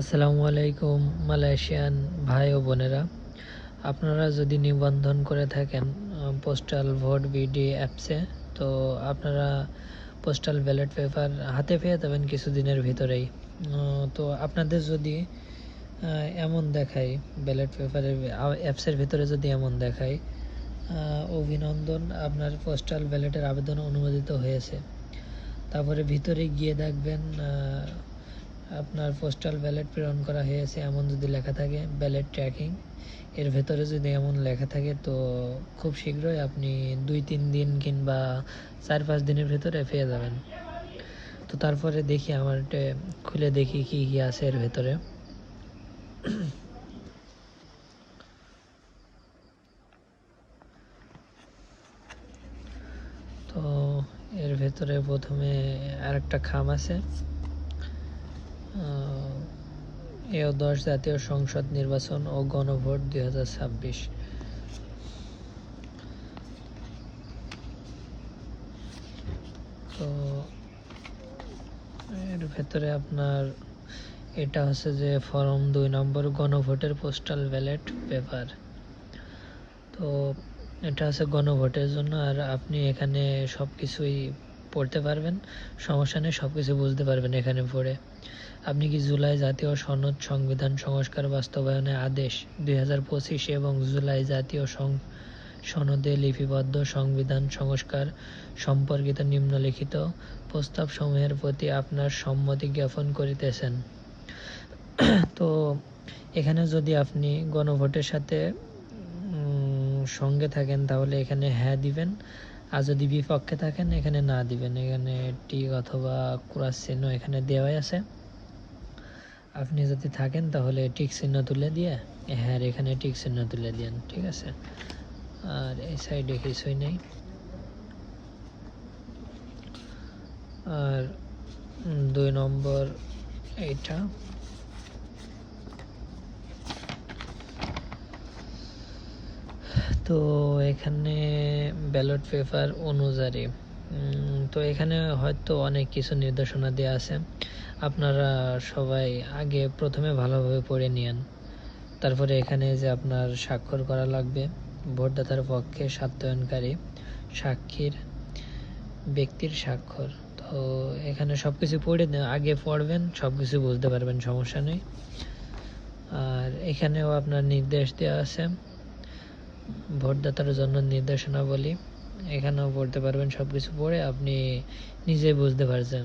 আসসালামু আলাইকুম মালয়েশিয়ান ভাই ও বোনেরা। আপনারা যদি নিবন্ধন করে থাকেন পোস্টাল ভোট বিডি অ্যাপসে তো আপনারা পোস্টাল ব্যালট পেপার হাতে পেয়ে যাবেন কিছুদিনের ভিতরেই। তো আপনাদের যদি এমন দেখায় ব্যালট পেপারের অ্যাপসের ভিতরে যদি এমন দেখায় অভিনন্দন, আপনার পোস্টাল ব্যালটের আবেদন অনুমোদিত হয়েছে। তারপরে ভিতরে গিয়ে দেখবেন আপনার পোস্টাল ব্যালট প্রেরণ করা হয়েছে এমন যদি লেখা থাকে ব্যালট ট্র্যাকিং এর ভেতরে যদি এমন লেখা থাকে, তো খুব শীঘ্রই আপনি দুই তিন দিন কিংবা চার পাঁচ দিনের ভেতরে পেয়ে যাবেন। তো তারপরে দেখি আমার খুলে দেখি কি কি আছে এর ভেতরে। তো এর ভেতরে প্রথমে আরেকটা খাম আছে। এও দশ জাতীয় সংসদ নির্বাচন ও গণভোট দুই হাজার ছাব্বিশ। তো এর ভেতরে আপনার এটা হচ্ছে যে ফর্ম দুই নম্বর, গণভোটের পোস্টাল ব্যালট পেপার। তো এটা আছে গণভোটের জন্য, আর আপনি এখানে সব কিছুই পড়তে পারবেন, সমস্যা নেই সব কিছু বুঝতে পারবেন এখানে পড়ে। আপনি কি জুলাই জাতীয় সনদ সংবিধান সংস্কার বাস্তবায়নে আদেশ দুই হাজার পঁচিশ এবং জুলাই জাতীয় সনদে লিপিবদ্ধ সংবিধান সংস্কার সম্পর্কিত নিম্নলিখিত প্রস্তাবসমূহের প্রতি আপনার সম্মতি জ্ঞাপন করিতেছেন। তো এখানে যদি আপনি গণভোটের সাথে সঙ্গে থাকেন তাহলে এখানে হ্যাঁ দিবেন। আর যদি বিপক্ষে থাকেন, এখানে না দিবেন। এখানে টিক অথবা ক্রস চিহ্ন এখানে দেওয়াই আছে। আপনি যদি থাকেন, তাহলে টিক চিহ্ন তুলে দিয়ে হ্যাঁ এখানে টিক চিহ্ন তুলে দিন ঠিক আছে? আর এই সাইডে কিছুই নেই। আর দুই নম্বর এইটা। তো এখানে ব্যালট পেপার অনুযায়ী তো এখানে হয়তো অনেক কিছু নির্দেশনা দেওয়া আছে। আপনারা সবাই আগে প্রথমে ভালোভাবে পড়ে নিন তারপরে এখানে যে আপনার স্বাক্ষর করা লাগবে, ভোটদাতার পক্ষে স্বার্থায়নকারী সাক্ষীর ব্যক্তির স্বাক্ষর। তো এখানে সব কিছু পড়ে আগে পড়বেন সব কিছু বুঝতে পারবেন, সমস্যা নেই। আর এখানেও আপনার নির্দেশ দেওয়া আছে। ভোটদাতার জন্য নির্দেশনাবলী এখানেও পড়তে পারবেন সব কিছু পড়ে আপনি নিজেই বুঝতে পারছেন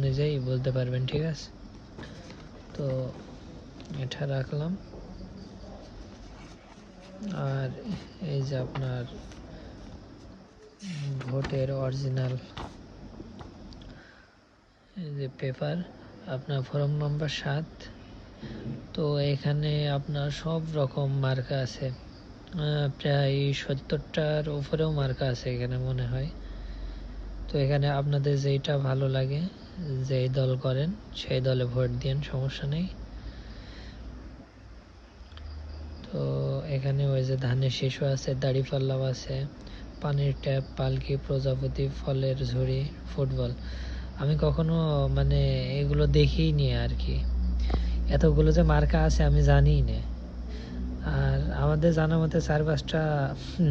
নিজেই বুঝতে পারবেন, ঠিক আছে? তো এটা রাখলাম। আর এই যে আপনার ভোটের অরিজিনাল যে পেপার, আপনার ফর্ম নম্বর সাত, তো এখানে আপনার সব রকম মার্কা আছে। প্রায় সত্তরটার উপরেও মার্কা আছে এখানে মনে হয়। তো এখানে আপনাদের যেইটা ভালো লাগে, যেই দল করেন, সেই দলে ভোট দিন সমস্যা নেই। তো এখানে ওই যে ধানের শিশু আছে, দাড়িপাল্লাও আছে, পানির ট্যাপ, পালকি, প্রজাপতি, ফলের ঝুড়ি, ফুটবল। আমি কখনো মানে এগুলো দেখিনি আর কি। এতগুলো যে মার্কা আছে আমি জানিই না। আর আমাদের জানা মতে চার পাঁচটা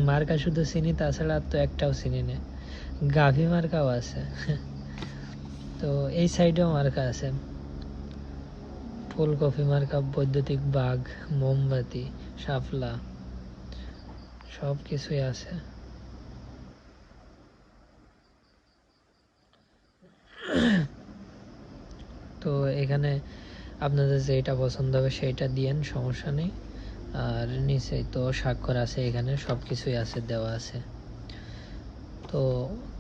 মার্কা শুধু চিনি, তাছাড়া আর তো একটাও চিনি না গাভী মার্কাও আছে। তো এই সাইডেও মার্কা আছে। ফুলকপি মার্কা, বৈদ্যুতিক বাঘ, মোমবাতি, শাপলা, সব কিছুই আছে। তো এখানে আপনাদের যেটা পছন্দ হবে সেইটা দিয়েন, সমস্যা নেই। আর নিচেই তো স্বাক্ষর আছে, এখানে সব কিছুই আছে, দেওয়া আছে। তো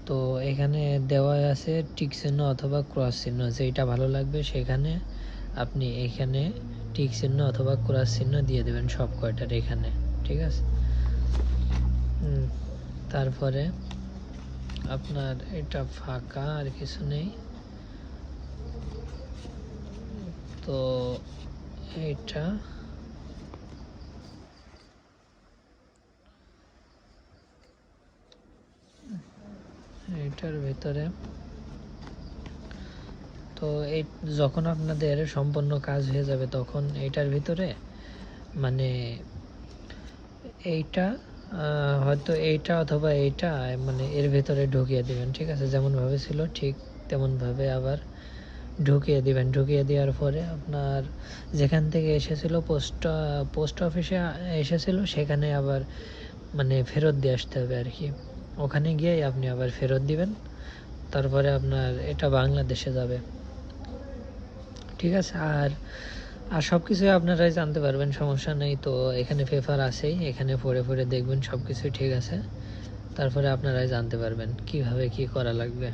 তো এখানে দেওয়া আছে টিক চিহ্ন অথবা ক্রস চিহ্ন যেটা ভালো লাগবে সেখানে আপনি এখানে টিক চিহ্ন অথবা ক্রস চিহ্ন দিয়ে দেবেন সব কয়টার এখানে, ঠিক আছে? তারপরে আপনার এটা ফাঁকা আর কিছু নেই। তো এইটা এটার ভেতরে। তো এই যখন আপনাদের সম্পূর্ণ কাজ হয়ে যাবে তখন এইটার ভিতরে মানে এইটা হয়তো এইটা অথবা এইটা মানে এর ভিতরে ঢুকিয়ে দিবেন, ঠিক আছে? যেমনভাবে ছিল, ঠিক তেমনভাবে আবার ঢুকিয়ে দিবেন। ঢুকিয়ে দেওয়ার পরে আপনার যেখান থেকে এসেছিল, পোস্ট পোস্ট অফিসে এসেছিল, সেখানে আবার মানে ফেরত দিয়ে আসতে হবে আর কি। ওখানে গিয়ে আপনি আবার ফেরত দিবেন। তারপরে আপনার এটা বাংলাদেশে যাবে। ঠিক আছে? আর আর সব কিছুই আপনারাই জানতে পারবেন, সমস্যা নেই তো। এখানে পেপার আছেই, এখানে পড়ে পড়ে দেখবেন সব কিছুই ঠিক আছে। তারপরে আপনারাই জানতে পারবেন কীভাবে কি করা লাগবে।